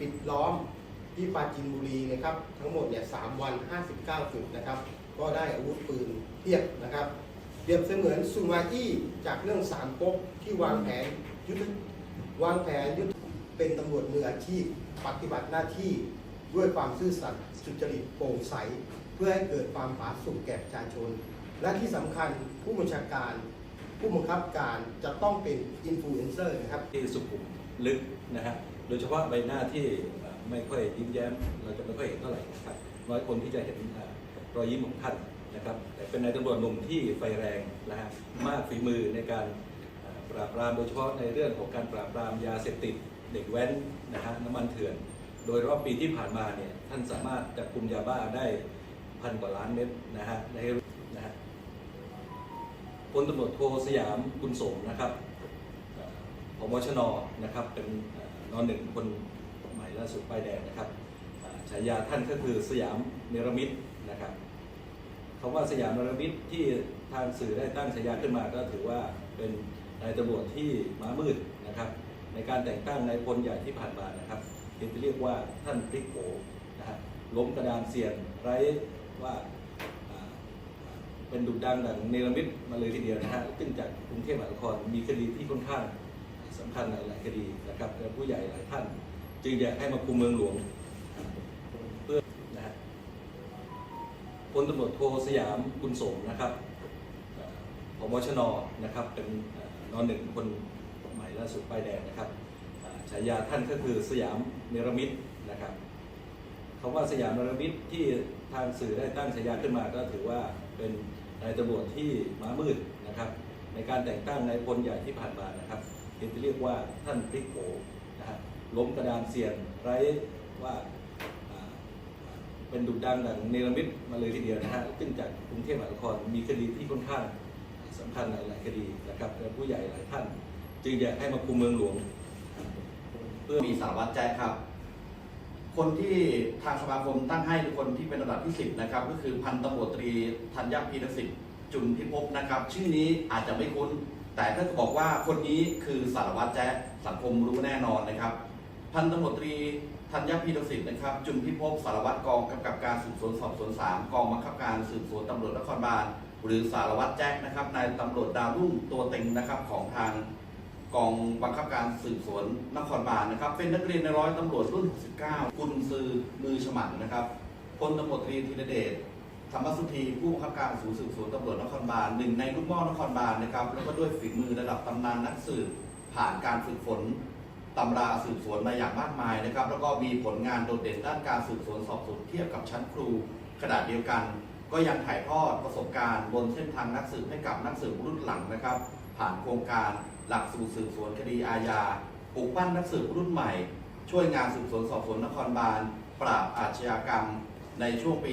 ปิดล้อมที่ปราจีนบุรีนะครับ ทั้งหมดเนี่ยสามวัน 59 จุดนะครับ ก็ได้อาวุธปืนเทียบนะครับเปรียบเสมือนซูมาอี้จากเรื่องสามก๊กที่วางแผนยุทธวางแผนยุทธเป็นตำรวจมืออาชีพ ปฏิบัติหน้าที่ด้วยความซื่อสัตย์สุจริตโปร่งใส เพื่อให้เกิดความผาสุกแก่ประชาชน และที่สำคัญผู้บัญชาการ ผู้บังคับการจะต้องเป็นอินฟลูเอนเซอร์นะครับที่สุขุม ลึกนะฮะโดยเฉพาะใบหน้าที่ไม่ค่อยยิ้มแย้ม เราจะไม่ค่อยเห็นเท่าไหร่นะครับน้อยคนที่จะเห็นเอ่อรอยยิ้มของท่านนะครับแต่เป็นนายตำรวจหนุ่มที่ไฟแรงนะฮะมากฝีมือในการปราบปรามโดยเฉพาะในเรื่องของการปราบปรามยาเสพติดเด็กแว้นนะฮะน้ำมันเถื่อน โดยรอบปีที่ผ่านมาเนี่ยท่านสามารถจับกลุ่มยาบ้าได้พันกว่าล้านเม็ดนะฮะในนะฮะพลตำรวจโทสยามกุลสมนะครับ บชนนะครับเป็นนอนหนึ่งคนใหม่ล่าสุดป้ายแดงนะครับฉายาท่านก็คือสยามเนรมิตนะครับคำว่าสยามเนรมิตที่ทางสื่อได้ตั้งฉายาขึ้นมาก็ถือว่าเป็นนายตำรวจที่ม้ามืดนะครับ ในการแต่งตั้งนายพลใหญ่ที่ผ่านมานะครับที่จะเรียกว่าท่านพลิกโผนะฮะล้มกระดานเสียนไร้ว่าอ่าเป็นดุดังดังเนรมิตมาเลยทีเดียวนะฮะซึ่งจากกรุงเทพมหานครมีคดีที่ค่อนข้าง สำคัญหลาย ๆ คดีนะครับและผู้ใหญ่หลายท่าน จึงอยากให้มาคุมเมืองหลวง เพื่อนะฮะพลตำรวจโทสยามกุลสมนะครับพบชนนะครับเป็นนอนหนึ่งคนใหม่ล่าสุดป้ายแดงนะครับฉายาท่านก็คือสยามเนรมิตนะครับคำว่าสยามเนรมิตที่ทางสื่อได้ตั้งฉายาขึ้นมาก็ถือว่าเป็นนายตำรวจที่ม้ามืดนะครับในการแต่งตั้งนายพลใหญ่ที่ผ่านมานะครับ ที่จะเรียกว่าท่านพลิกโผนะฮะล้มกระดานเสียนไร้ว่าเป็นดุดังดังเนรมิตมาเลยทีเดียวนะฮะซึ่งจากกรุงเทพมหานครมีคดีที่ค่อนข้างสำคัญหลาย ๆ คดีนะครับและผู้ใหญ่หลายท่าน จึงอยากให้มาคุมเมืองหลวง เพื่อมีสารวัตรแจ๊คครับ คนที่ทางสมาคมตั้งให้คนที่เป็นระดับที่ 10 นะครับ ก็คือพันตำรวจตรีธัญพีรสิทธิ์จุนพิภพนะครับ ชื่อนี้อาจจะไม่คุ้น แต่ถ้าบอกว่าคนนี้คือสารวัตรแจ๊คสังคมรู้แน่นอนนะครับ พันตำรวจตรีธัญพีรสิทธิ์นะครับ จุนพิภพสารวัตรกองกำกับการสืบสวนสอบสวนสามกองบังคับการสืบสวนตำรวจนครบาลหรือสารวัตรแจ๊คนะครับนายตำรวจดาวรุ่งตัวเต็งนะครับของทางกองบังคับการสืบสวนนครบาลนะครับ เป็นนักเรียนในร้อยตำรวจรุ่น 69 กุนซือมือฉมังนะครับพลตำรวจตรีธีรเดช ธรรมสุธีผู้บังคับการศูนย์สืบสวนตำรวจนครบาลหนึ่งในลูกม่อนครบาลนะครับ แล้วก็ด้วยฝีมือระดับตำนานนักสืบผ่านการฝึกฝนตำราสืบสวนมาอย่างมากมายนะครับ แล้วก็มีผลงานโดดเด่นด้านการสืบสวนสอบสวนเทียบกับชั้นครูขนาดเดียวกัน ก็ยังถ่ายทอดประสบการณ์บนเส้นทางนักสืบให้กับนักสืบรุ่นหลังนะครับ ผ่านโครงการหลักสูตรสืบสวนคดีอาญาปลูกปั้นนักสืบรุ่นใหม่ ช่วยงานสืบสวนสอบสวนนครบาล ปราบอาชญากรรมในช่วงปี